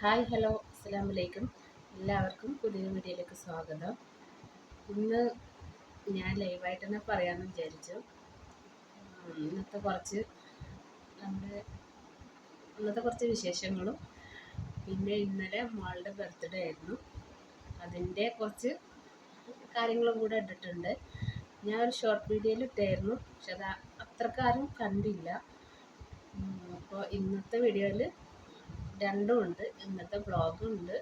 Hi hello അസ്സാം വലൈക്കും എല്ലാവർക്കും പുതിയ വീഡിയോയിലേക്ക് സ്വാഗതം. ഇന്ന് ഞാൻ ലൈവായിട്ട് തന്നെ പറയാമെന്ന് വിചാരിച്ചു. ഇന്നത്തെ കുറച്ച് നമ്മുടെ ഇന്നത്തെ കുറച്ച് വിശേഷങ്ങളും. പിന്നെ ഇന്നലെ മോളുടെ ബർത്ത്ഡേ ആയിരുന്നു. അതിന്റെ കുറച്ച് കാര്യങ്ങളും കൂടെ ഇട്ടിട്ടുണ്ട്. ഞാൻ ഒരു ഷോർട്ട് വീഡിയോയിൽ ഇട്ടായിരുന്നു. പക്ഷെ അത് അത്രക്കാരും കണ്ടില്ല. അപ്പോൾ ഇന്നത്തെ വീഡിയോയിൽ രണ്ടും ഉണ്ട് ഇന്നത്തെ ബ്ലോഗും ഉണ്ട്.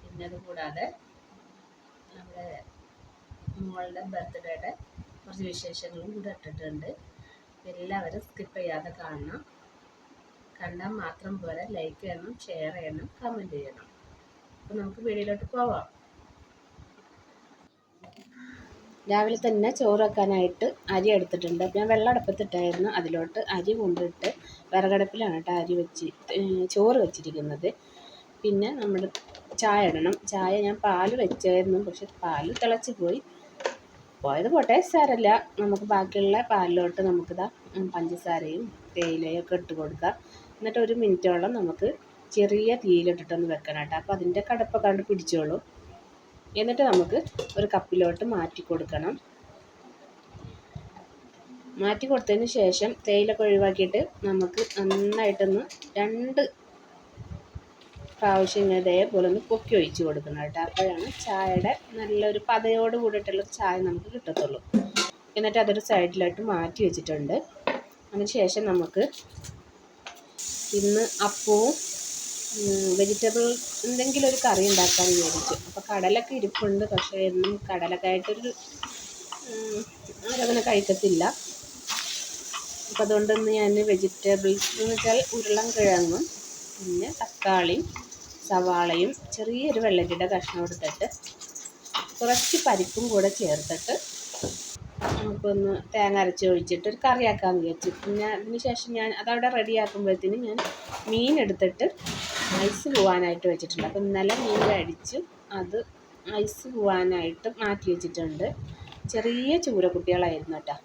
പിന്നെ അത് കൂടാതെ നമ്മുടെ മോളുടെ ബർത്ത്ഡേയുടെ കുറച്ച് വിശേഷങ്ങളും കൂടെ ഇട്ടിട്ടുണ്ട്. എല്ലാവരും സ്കിപ്പ് ചെയ്യാതെ കാണണം. കണ്ടാൽ മാത്രം പോരാ ലൈക്ക് ചെയ്യണം ഷെയർ ചെയ്യണം കമന്റ് ചെയ്യണം. അപ്പോൾ നമുക്ക് വീഡിയോയിലോട്ട് പോവാം. രാവിലെ തന്നെ ചോറ് വെക്കാനായിട്ട് അരി എടുത്തിട്ടുണ്ട്. ഞാൻ വെള്ളം അടുപ്പത്തിട്ടായിരുന്നു അതിലോട്ട് അരി കൊണ്ടിട്ട് വിറകടുപ്പിലാണ് കേട്ടോ അരി വെച്ച് ചോറ് വെച്ചിരിക്കുന്നത്. പിന്നെ നമ്മൾ ചായ ഇടണം. ചായ ഞാൻ പാൽ വെച്ചായിരുന്നു പക്ഷെ പാൽ തിളച്ച് പോയി. പോയത് പോട്ടെ സാരല്ല നമുക്ക് ബാക്കിയുള്ള പാലിലോട്ട് നമുക്കിതാ പഞ്ചസാരയും തേയിലയും ഒക്കെ ഇട്ട് കൊടുക്കാം. എന്നിട്ട് ഒരു മിനിറ്റോളം നമുക്ക് ചെറിയ തീയിലിട്ടിട്ടൊന്ന് വെക്കണം കേട്ടോ. അപ്പോൾ അതിന്റെ കടപ്പൊക്കെ കണ്ട് പിടിച്ചോളൂ. എന്നിട്ട് നമുക്ക് ഒരു കപ്പിലോട്ട് മാറ്റി കൊടുക്കണം. മാറ്റി കൊടുത്തതിന് ശേഷം തേയിലൊക്കെ ഒഴിവാക്കിയിട്ട് നമുക്ക് നന്നായിട്ടൊന്ന് രണ്ട് പ്രാവശ്യം ഇതേപോലെ ഒന്ന് പൊക്കി ഒഴിച്ച് കൊടുക്കണം കേട്ടോ. അപ്പോഴാണ് ചായയുടെ നല്ലൊരു പതയോട് കൂടിയിട്ടുള്ള ചായ നമുക്ക് കിട്ടത്തുള്ളൂ. എന്നിട്ട് അതൊരു സൈഡിലോട്ട് മാറ്റി വെച്ചിട്ടുണ്ട്. അതിന് ശേഷം നമുക്ക് ഇന്ന് അപ്പവും വെജിറ്റബിൾ എന്തെങ്കിലും ഒരു കറി ഉണ്ടാക്കാൻ വിചാരിച്ചു. അപ്പോൾ കടലൊക്കെ ഇരിപ്പുണ്ട്. പക്ഷേ എന്നും കടലക്കായിട്ടൊരു ആരങ്ങനെ കഴിക്കത്തില്ല അപ്പോൾ അതുകൊണ്ട് ഇന്ന് ഞാൻ വെജിറ്റബിൾസ് എന്ന് വെച്ചാൽ ഉരുളൻ കിഴങ്ങും പിന്നെ തക്കാളി സവാളയും ചെറിയൊരു വെള്ളരിയുടെ കഷ്ണം എടുത്തിട്ട് കുറച്ച് പരിപ്പും കൂടെ ചേർത്തിട്ട് നമുക്കൊന്ന് തേങ്ങ അരച്ച് ഒഴിച്ചിട്ട് ഒരു കറിയാക്കാമെന്ന് വിചാരിച്ചു. പിന്നെ അതിന് ശേഷം ഞാൻ അതവിടെ റെഡിയാക്കുമ്പോഴത്തേന് ഞാൻ മീൻ എടുത്തിട്ട് ഐസ് പോവാനായിട്ട് വെച്ചിട്ടുണ്ട്. അപ്പം ഇന്നലെ മീൻ അടിച്ച് അത് ഐസ് പോവാനായിട്ട് മാറ്റി വെച്ചിട്ടുണ്ട്. ചെറിയ ചൂര കുട്ടികളായിരുന്നു കേട്ടോ.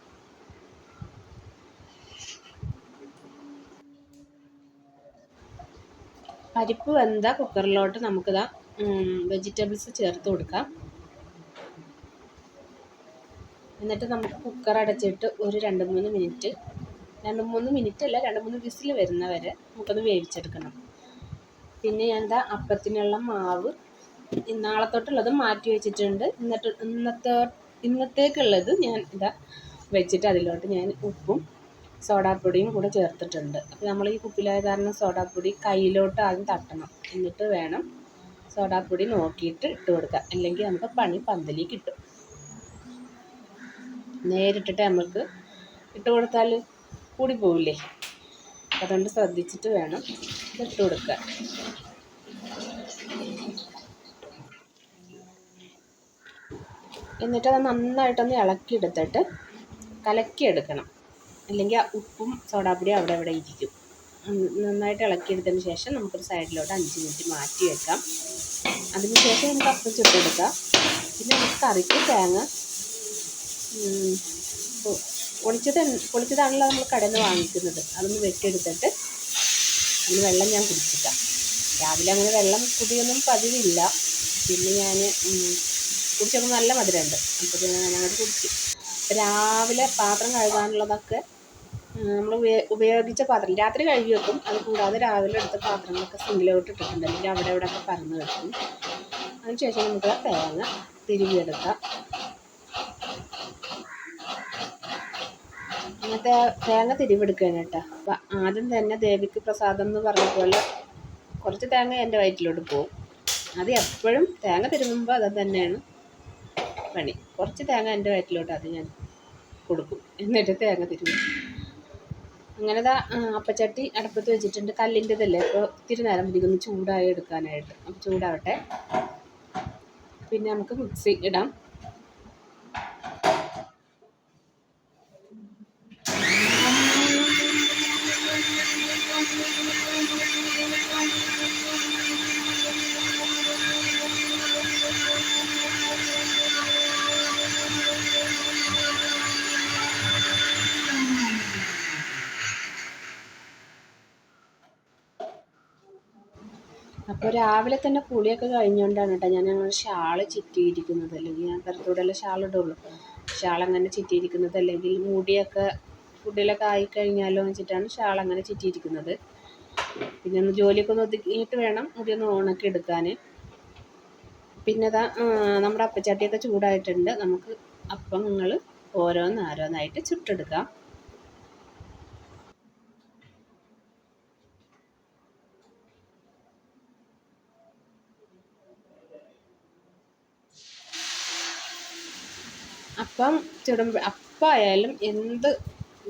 പരിപ്പ് വെന്ത കുക്കറിലോട്ട് നമുക്കിതാ വെജിറ്റബിൾസ് ചേർത്ത് കൊടുക്കാം. എന്നിട്ട് നമുക്ക് കുക്കർ അടച്ചിട്ട് ഒരു രണ്ട് മൂന്ന് മിനിറ്റ് രണ്ട് മൂന്ന് മിനിറ്റ് അല്ല രണ്ട് മൂന്ന് വിസിൽ വരുന്നവരെ നമുക്കൊന്ന് വേവിച്ചെടുക്കണം. പിന്നെ ഞാൻ എന്താ അപ്പത്തിനുള്ള മാവ് നാളെ തൊട്ടുള്ളത് മാറ്റി വെച്ചിട്ടുണ്ട്. എന്നിട്ട് ഇന്നത്തെ ഇന്നത്തേക്കുള്ളത് ഞാൻ ഇതാ വെച്ചിട്ട് അതിലോട്ട് ഞാൻ ഉപ്പും സോഡാപ്പൊടിയും കൂടെ ചേർത്തിട്ടുണ്ട്. അപ്പോൾ നമ്മൾ ഈ കുപ്പിലായ കാരണം സോഡാപ്പൊടി കയ്യിലോട്ട് ആദ്യം തട്ടണം. എന്നിട്ട് വേണം സോഡാപ്പൊടി നോക്കിയിട്ട് ഇട്ട് കൊടുക്കുക അല്ലെങ്കിൽ നമുക്ക് പണി പന്തലി കിട്ടും. നേരിട്ടിട്ട് നമുക്ക് ഇട്ട് കൊടുത്താൽ കൂടി പോവില്ലേ? അതുകൊണ്ട് ശ്രദ്ധിച്ചിട്ട് വേണം ഇതിട്ട് കൊടുക്കാൻ. എന്നിട്ട് അത് നന്നായിട്ടൊന്ന് ഇളക്കിയെടുത്തിട്ട് കലക്കിയെടുക്കണം. അല്ലെങ്കിൽ ആ ഉപ്പും സോഡാപ്പൊടിയും അവിടെ അവിടെ ഇരിക്കും. നന്നായിട്ട് ഇളക്കിയെടുത്തതിന് ശേഷം നമുക്കൊരു സൈഡിലോട്ട് അഞ്ച് മിനിറ്റ് മാറ്റി വെക്കാം അതിന് ശേഷം നമുക്ക് അപ്പം ചുട്ടെടുക്കാം പിന്നെ നമുക്ക് കറിക്ക് തേങ്ങ പൊളിച്ചത് പൊളിച്ചതാണല്ലോ നമ്മൾ കടന്ന് വാങ്ങിക്കുന്നത്. അതൊന്ന് വെട്ടിയെടുത്തിട്ട് അതിന് വെള്ളം ഞാൻ കുടിച്ചിട്ടാം. രാവിലെ അങ്ങനെ വെള്ളം കുടിയൊന്നും പതിവില്ല. പിന്നെ ഞാൻ കുടിച്ചപ്പോൾ നല്ല മധുരമുണ്ട്. അപ്പോൾ ഞാൻ അങ്ങോട്ട് കുടിച്ചു. രാവിലെ പാത്രം കഴുകാനുള്ളതൊക്കെ നമ്മൾ ഉപയോഗിച്ച പാത്രം രാത്രി കഴുകി വെക്കും. അത് കൂടാതെ രാവിലെ എടുത്ത പാത്രങ്ങളൊക്കെ സിങ്കിലോട്ട് ഇട്ടിട്ടുണ്ട്. അല്ലെങ്കിൽ അവിടെ ഇവിടെ ഒക്കെ പരന്ന് വെക്കും. അതിനുശേഷം നമുക്ക് തേങ്ങ തിരുകിയെടുക്കാം അങ്ങനത്തെ തേങ്ങ തിരിവെടുക്കുകയാണ് കേട്ടോ. അപ്പം ആദ്യം തന്നെ ദേവിക്ക് പ്രസാദം എന്ന് പറഞ്ഞ പോലെ കുറച്ച് തേങ്ങ എന്റെ വയറ്റിലോട്ട് പോകും. അത് എപ്പോഴും തേങ്ങ തിരുമുമ്പോൾ അത് തന്നെയാണ് പണി. കുറച്ച് തേങ്ങ എന്റെ വയറ്റിലോട്ട് അത് ഞാൻ കൊടുക്കും. എന്നിട്ട് തേങ്ങ തിരുവും. അങ്ങനെ അപ്പച്ചട്ടി അടുപ്പത്ത് വെച്ചിട്ടുണ്ട്. കല്ലിന്റെതല്ലേ? അപ്പോൾ ഇത്തിരി നേരം പിടിക്കുന്നു ചൂടായി എടുക്കാനായിട്ട്. അപ്പം ചൂടാവട്ടെ. പിന്നെ നമുക്ക് മിക്സി ഇടാം. അപ്പോൾ രാവിലെ തന്നെ കുളിയൊക്കെ കഴിഞ്ഞുകൊണ്ടാണ് കേട്ടോ. ഞാൻ ഞങ്ങൾ ഷാൾ ചിറ്റിയിരിക്കുന്നത്. അല്ലെങ്കിൽ ഞാൻ പുറത്തൂടെയുള്ള ഷാൾ ഇടുള്ളൂ. ഷാൾ അങ്ങനെ ചിറ്റിയിരിക്കുന്നത്. അല്ലെങ്കിൽ മുടിയൊക്കെ ഫുഡിലൊക്കെ ആയിക്കഴിഞ്ഞാലോ എന്ന് വെച്ചിട്ടാണ് ഷാൾ അങ്ങനെ ചുറ്റിയിരിക്കുന്നത്. പിന്നെ ഒന്ന് ജോലിയൊക്കെ ഒന്ന് ഒതുക്കിയിട്ട് വേണം മുടി ഒന്ന് ഓണക്കി എടുക്കാൻ. പിന്നെ ഇതാ നമ്മുടെ അപ്പച്ചാട്ടിയൊക്കെ ചൂടായിട്ടുണ്ട്. നമുക്ക് അപ്പങ്ങൾ ഓരോന്നോരോന്നായിട്ട് ചുട്ടെടുക്കാം. അപ്പം ചുടുമ്പോൾ അപ്പമായാലും എന്ത്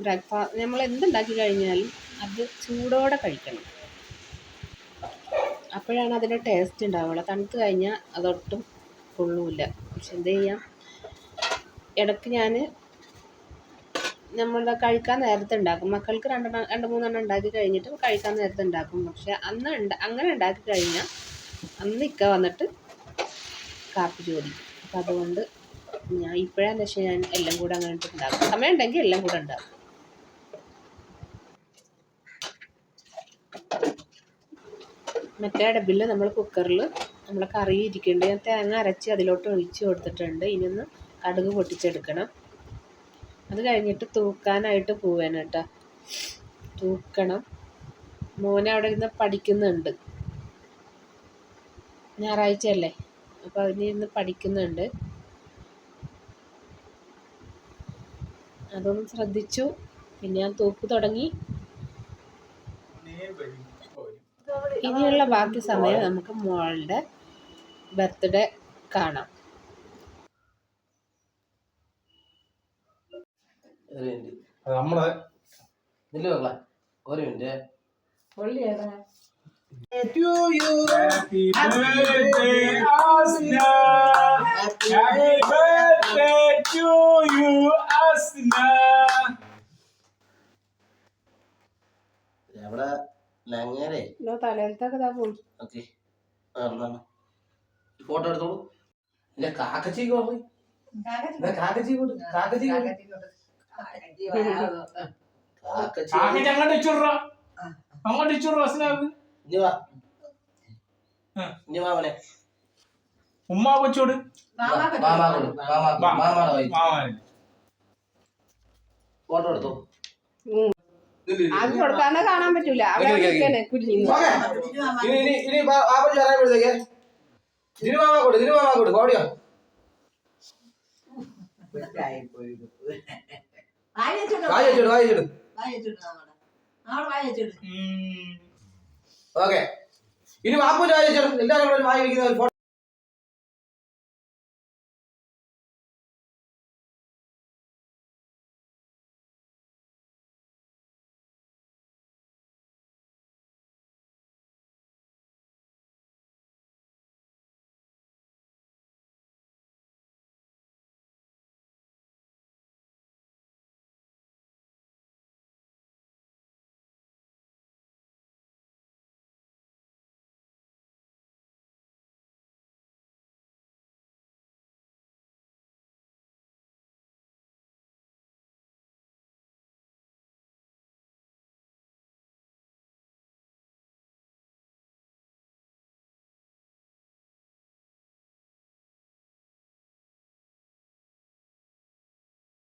ബ്രേക്ക്ഫാസ്റ്റ് നമ്മൾ എന്തുണ്ടാക്കി കഴിഞ്ഞാലും അത് ചൂടോടെ കഴിക്കണം. അപ്പോഴാണ് അതിന്റെ ടേസ്റ്റ് ഉണ്ടാവുള്ളൂ. തണുത്ത് കഴിഞ്ഞാൽ അതൊട്ടും കൊള്ളൂല പക്ഷെ എന്ത് ചെയ്യാം? ഇടയ്ക്ക് ഞാൻ നമ്മൾ കഴിക്കാൻ നേരത്തെ ഉണ്ടാക്കും. മക്കൾക്ക് രണ്ടെണ്ണം രണ്ട് മൂന്നെണ്ണം ഉണ്ടാക്കി കഴിഞ്ഞിട്ട് കഴിക്കാൻ നേരത്തെ ഉണ്ടാക്കും. പക്ഷെ അന്ന് അങ്ങനെ ഉണ്ടാക്കി കഴിഞ്ഞാൽ അന്ന് ഇക്ക വന്നിട്ട് കാപ്പി ചോദിക്കും അപ്പം അതുകൊണ്ട് ഞാൻ ഇപ്പോഴാന്ന് വെച്ചാൽ ഞാൻ എല്ലാം കൂടെ അങ്ങനെ ഉണ്ടാക്കും. സമയം ഉണ്ടെങ്കിൽ എല്ലാം കൂടെ ഉണ്ടാക്കും. മറ്റേ ഡബിൽ നമ്മൾ കുക്കറിൽ നമ്മൾ കറി ഇരിക്കുന്നുണ്ട് ഞാൻ തേങ്ങ അരച്ച് അതിലോട്ട് ഒഴിച്ച് കൊടുത്തിട്ടുണ്ട്. ഇനിയൊന്ന് കടുക് പൊട്ടിച്ചെടുക്കണം. അത് കഴിഞ്ഞിട്ട് തൂക്കാനായിട്ട് പോവാണ് കേട്ടോ. തൂക്കണം. മോനെ അവിടെ ഇരുന്ന് പഠിക്കുന്നുണ്ട്. ഞായറാഴ്ച അല്ലേ അപ്പോൾ അതിന് ഇരുന്ന് പഠിക്കുന്നുണ്ട്. അതൊന്ന് ശ്രദ്ധിച്ചു. പിന്നെ ഞാൻ തൂക്ക് തുടങ്ങി. ഇനിയുള്ള ബാക്കി സമയം നമുക്ക് മോളുടെ ബർത്ത്ഡേ കാണാം. നമ്മളെ ഒരു minute. to you. Happy birthday, Asna. Happy birthday to you, Asna. എവിടെ? ലങ്ങേരെ ഓക്കെ ഫോട്ടോ എടുത്തോളൂ ഇല്ല കാക്കച്ചി പോയി കാക്കച്ചി കൊണ്ട് കാക്കച്ചി കാക്കച്ചി അങ്ങോട്ട് ഇച്ചുട്രാ അങ്ങോട്ട് ഇച്ചുട്രാ അസ്നാബ് ഇനി വാ. ഇനി ഉമ്മ വൈ ഫോട്ടോ എടുത്തോ അത് കൊടുക്കാതെ കാണാൻ പറ്റൂല. അവിടെ കുഞ്ഞിന്ന് ഓക്കേ. ഇനി വാപ്പു ചോദിച്ചു എല്ലാവരും വായി വയ്ക്കുന്ന ഒരു ഫോട്ടോ